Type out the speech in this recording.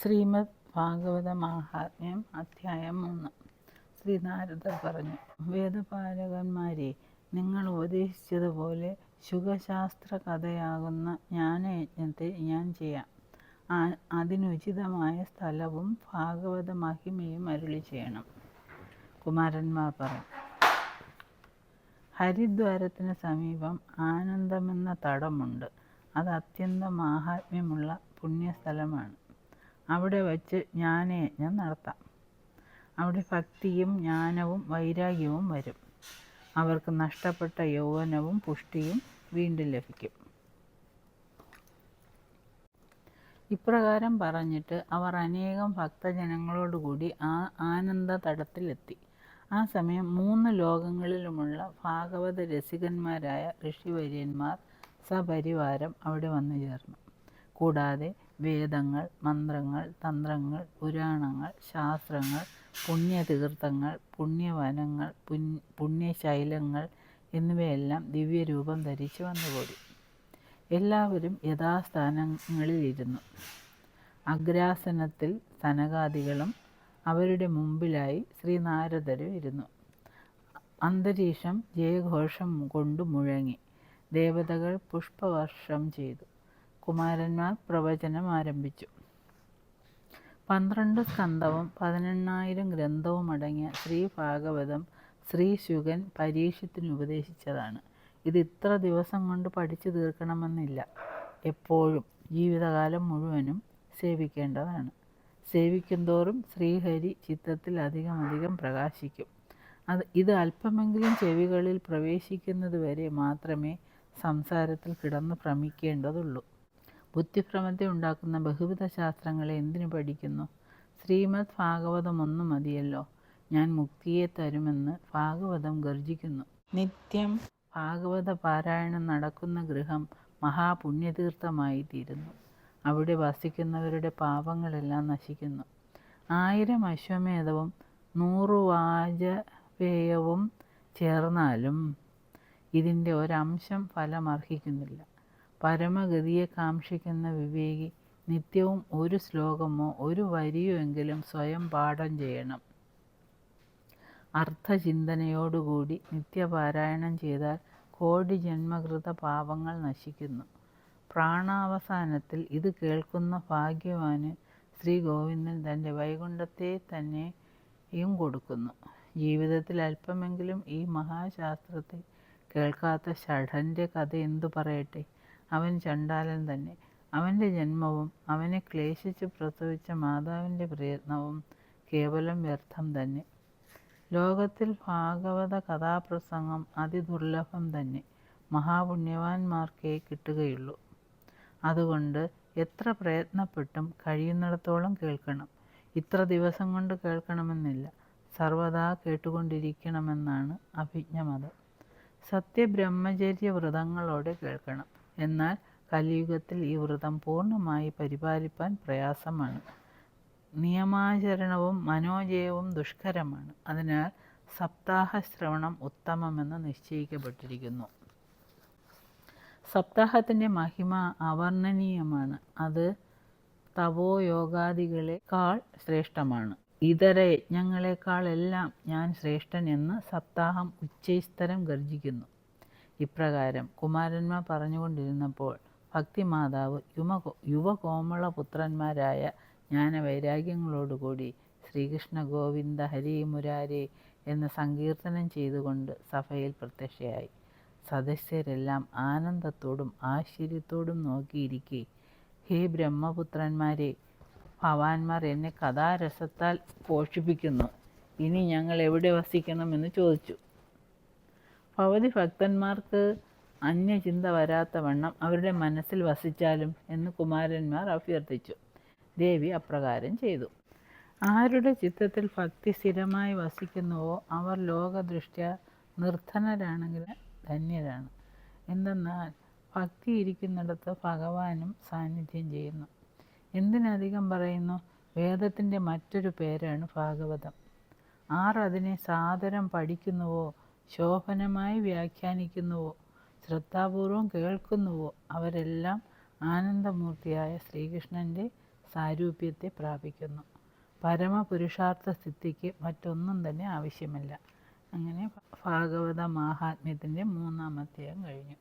ശ്രീമദ് ഭാഗവത മാഹാത്മ്യം അധ്യായം മൂന്ന്. ശ്രീനാരദർ പറഞ്ഞു വേദപാലകന്മാരെ നിങ്ങൾ ഉപദേശിച്ചതുപോലെ ശുഖശാസ്ത്ര കഥയാകുന്ന ജ്ഞാനയജ്ഞത്തെ ഞാൻ ചെയ്യാം. അതിനുചിതമായ സ്ഥലവും ഭാഗവത മഹിമയും അരുളി ചെയ്യണം. കുമാരന്മാർ പറഞ്ഞു ഹരിദ്വാരത്തിന് സമീപം ആനന്ദമെന്ന തടമുണ്ട്. അത് അത്യന്തം മാഹാത്മ്യമുള്ള പുണ്യസ്ഥലമാണ്. അവിടെ വച്ച് ജ്ഞാനയജ്ഞം നടത്താം. അവിടെ ഭക്തിയും ജ്ഞാനവും വൈരാഗ്യവും വരും. അവർക്ക് നഷ്ടപ്പെട്ട യൗവനവും പുഷ്ടിയും വീണ്ടും ലഭിക്കും. ഇപ്രകാരം പറഞ്ഞിട്ട് അവർ അനേകം ഭക്തജനങ്ങളോടുകൂടി ആ ആനന്ദ തടത്തിലെത്തി ആ സമയം മൂന്ന് ലോകങ്ങളിലുമുള്ള ഭാഗവത രസികന്മാരായ ഋഷിവര്യന്മാർ സപരിവാരം അവിടെ വന്നു ചേർന്നു കൂടാതെ വേദങ്ങൾ മന്ത്രങ്ങൾ തന്ത്രങ്ങൾ പുരാണങ്ങൾ ശാസ്ത്രങ്ങൾ പുണ്യതീർത്ഥങ്ങൾ പുണ്യവനങ്ങൾ പുണ്യശൈലങ്ങൾ എന്നിവയെല്ലാം ദിവ്യരൂപം ധരിച്ചു വന്നുകൂടി എല്ലാവരും യഥാസ്ഥാനങ്ങളിലിരുന്നു. അഗ്രാസനത്തിൽ സനകാദികളും അവരുടെ മുമ്പിലായി ശ്രീനാരദരും ഇരുന്നു. അന്തരീക്ഷം ജയഘോഷം കൊണ്ട് മുഴങ്ങി. ദേവതകൾ പുഷ്പവർഷം ചെയ്തു. കുമാരന്മാർ പ്രവചനം ആരംഭിച്ചു. പന്ത്രണ്ട് സ്കന്ധവും പതിനെണ്ണായിരം ഗ്രന്ഥവും അടങ്ങിയ ശ്രീ ഭാഗവതം ശ്രീ ശുഗൻ പരീക്ഷത്തിന് ഉപദേശിച്ചതാണ്. ഇത് ഇത്ര ദിവസം കൊണ്ട് പഠിച്ചു തീർക്കണമെന്നില്ല. എപ്പോഴും ജീവിതകാലം മുഴുവനും സേവിക്കേണ്ടതാണ്. സേവിക്കുന്തോറും ശ്രീഹരി ചിത്രത്തിൽ അധികം അധികം പ്രകാശിക്കും. അത് ഇത് അല്പമെങ്കിലും ചെവികളിൽ പ്രവേശിക്കുന്നത് വരെ മാത്രമേ സംസാരത്തിൽ കിടന്ന് ഭ്രമിക്കേണ്ടതുള്ളൂ. ബുദ്ധിഭ്രമത്തെ ഉണ്ടാക്കുന്ന ബഹുവിധ ശാസ്ത്രങ്ങളെ എന്തിനു പഠിക്കുന്നു? ശ്രീമദ് ഭാഗവതം ഒന്നും മതിയല്ലോ. ഞാൻ മുക്തിയെ തരുമെന്ന് ഭാഗവതം ഗർജിക്കുന്നു. നിത്യം ഭാഗവത പാരായണം നടക്കുന്ന ഗൃഹം മഹാപുണ്യതീർത്ഥമായി തീരുന്നു അവിടെ വസിക്കുന്നവരുടെ പാപങ്ങളെല്ലാം നശിക്കുന്നു. ആയിരം അശ്വമേധവും നൂറു വാജപേയവും ചേർന്നാലും ഇതിന്റെ ഒരംശം ഫലമർഹിക്കുന്നില്ല. പരമഗതിയെ കാക്ഷിക്കുന്ന വിവേകി നിത്യവും ഒരു ശ്ലോകമോ ഒരു വരിയോ എങ്കിലും സ്വയം പാഠം ചെയ്യണം. അർത്ഥചിന്തനയോടുകൂടി നിത്യപാരായണം ചെയ്താൽ കോടി ജന്മകൃത പാപങ്ങൾ നശിക്കുന്നു. പ്രാണാവസാനത്തിൽ ഇത് കേൾക്കുന്ന ഭാഗ്യവാന് ശ്രീ ഗോവിന്ദൻ തന്റെ വൈകുണ്ഠത്തെ തന്നെയും കൊടുക്കുന്നു. ജീവിതത്തിൽ അല്പമെങ്കിലും ഈ മഹാശാസ്ത്രത്തെ കേൾക്കാത്ത ഷഠന്റെ കഥ എന്തു പറയട്ടെ? അവൻ ചണ്ടാലൻ തന്നെ. അവന്റെ ജന്മവും അവനെ ക്ലേശിച്ച് പ്രസവിച്ച മാതാവിന്റെ പ്രയത്നവും കേവലം വ്യർത്ഥം തന്നെ. ലോകത്തിൽ ഭാഗവത കഥാപ്രസംഗം അതിദുർലഭം തന്നെ. മഹാപുണ്യവാന്മാർക്കേ കിട്ടുകയുള്ളൂ. അതുകൊണ്ട് എത്ര പ്രയത്നപ്പെട്ടും കഴിയുന്നിടത്തോളം കേൾക്കണം. ഇത്ര ദിവസം കൊണ്ട് കേൾക്കണമെന്നില്ല. സർവദാ കേട്ടുകൊണ്ടിരിക്കണമെന്നാണ് അഭിജ്ഞമതം. സത്യബ്രഹ്മചര്യ വ്രതങ്ങളോടെ കേൾക്കണം. എന്നാൽ കലിയുഗത്തിൽ ഈ വ്രതം പൂർണമായി പരിപാലിപ്പാൻ പ്രയാസമാണ്. നിയമാചരണവും മനോജയവും ദുഷ്കരമാണ്. അതിനാൽ സപ്താഹ ശ്രവണം ഉത്തമമെന്ന് നിശ്ചയിക്കപ്പെട്ടിരിക്കുന്നു. സപ്താഹത്തിന്റെ മഹിമ അവർണനീയമാണ്. അത് തവോ യോഗാദികളെക്കാൾ ശ്രേഷ്ഠമാണ്. ഇതര യജ്ഞങ്ങളെക്കാളെല്ലാം ഞാൻ ശ്രേഷ്ഠൻ എന്ന് സപ്താഹം ഉച്ചൈസ്തരം ഗർജിക്കുന്നു. ഇപ്രകാരം കുമാരന്മാർ പറഞ്ഞുകൊണ്ടിരുന്നപ്പോൾ ഭക്തിമാതാവ് യുമ യുവകോമള പുത്രന്മാരായ ജ്ഞാനവൈരാഗ്യങ്ങളോടുകൂടി ശ്രീകൃഷ്ണ ഗോവിന്ദ ഹരി മുരാരി എന്ന് സങ്കീർത്തനം ചെയ്തുകൊണ്ട് സഭയിൽ പ്രത്യക്ഷയായി. സദസ്യരെല്ലാം ആനന്ദത്തോടും ആശ്ചര്യത്തോടും നോക്കിയിരിക്കെ. ഹേ ബ്രഹ്മപുത്രന്മാരെ ഭവാന്മാർ എന്നെ കഥാരസത്താൽ പോഷിപ്പിക്കുന്നു. ഇനി ഞങ്ങൾ എവിടെ വസിക്കണമെന്ന് ചോദിച്ചു. ഭവതി ഭക്തന്മാർക്ക് അന്യചിന്ത വരാത്ത വണ്ണം അവരുടെ മനസ്സിൽ വസിച്ചാലും എന്ന് കുമാരന്മാർ അഭ്യർത്ഥിച്ചു. ദേവി അപ്രകാരം ചെയ്തു. ആരുടെ ചിത്തത്തിൽ ഭക്തി സ്ഥിരമായി വസിക്കുന്നുവോ അവർ ലോകദൃഷ്ട്യ നിർധനരാണെങ്കിൽ ധന്യരാണ്. എന്തെന്നാൽ ഭക്തി ഇരിക്കുന്നിടത്ത് ഭഗവാനും സാന്നിധ്യം ചെയ്യുന്നു. എന്തിനധികം പറയുന്നു? വേദത്തിന്റെ മറ്റൊരു പേരാണ് ഭാഗവതം. ആർ അതിനെ സാദരം പഠിക്കുന്നുവോ? ശോഭനമായി വ്യാഖ്യാനിക്കുന്നുവോ? ശ്രദ്ധാപൂർവം കേൾക്കുന്നുവോ? അവരെല്ലാം ആനന്ദമൂർത്തിയായ ശ്രീകൃഷ്ണന്റെ സാരൂപ്യത്തെ പ്രാപിക്കുന്നു. പരമപുരുഷാർത്ഥ സ്ഥിതിക്ക് മറ്റൊന്നും തന്നെ ആവശ്യമില്ല. അങ്ങനെ ഭാഗവത മാഹാത്മ്യത്തിന്റെ മൂന്നാം അധ്യായം കഴിഞ്ഞു.